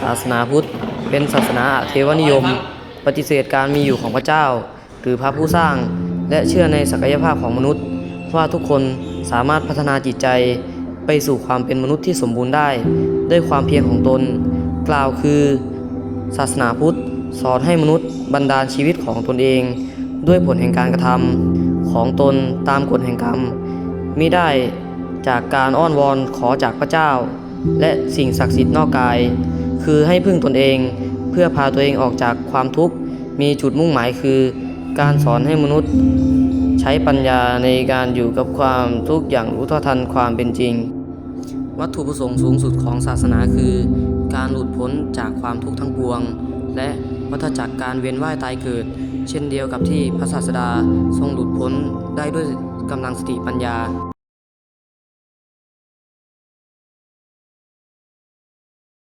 ศาสนาพุทธ เป็นศาสนาเทวนิยม ปฏิเสธการมีอยู่ของพระเจ้า หรือพระผู้สร้าง และเชื่อในศักยภาพของมนุษย์ ว่าทุกคนสามารถพัฒนาจิตใจ ไปสู่ความเป็นมนุษย์ที่สมบูรณ์ได้ ด้วยความเพียรของตน กล่าวคือ ศาสนาพุทธ สอนให้มนุษย์บันดาลชีวิตของตนเอง ด้วยผลแห่งการกระทำของตนตามกฎแห่งกรรมมิได้จากการอ้อนวอนขอจากพระเจ้า และสิ่งศักดิ์สิทธิ์นอกกาย คือให้พึ่งตนเองเพื่อพาตัวเองออกจากความทุกข์ มีจุดมุ่งหมายคือ การสอนให้มนุษย์ ใช้ปัญญาในการอยู่กับความทุกข์อย่างรู้เท่าทันความเป็นจริง วัตถุประสงค์สูงสุดของศาสนาคือ การหลุดพ้นจากความทุกข์ทั้งปวง และวัฏจักรการเวียนว่ายตายเกิด เช่นเดียวกับที่พระศาสดาทรงหลุดพ้นได้ด้วยกำลังสติปัญญา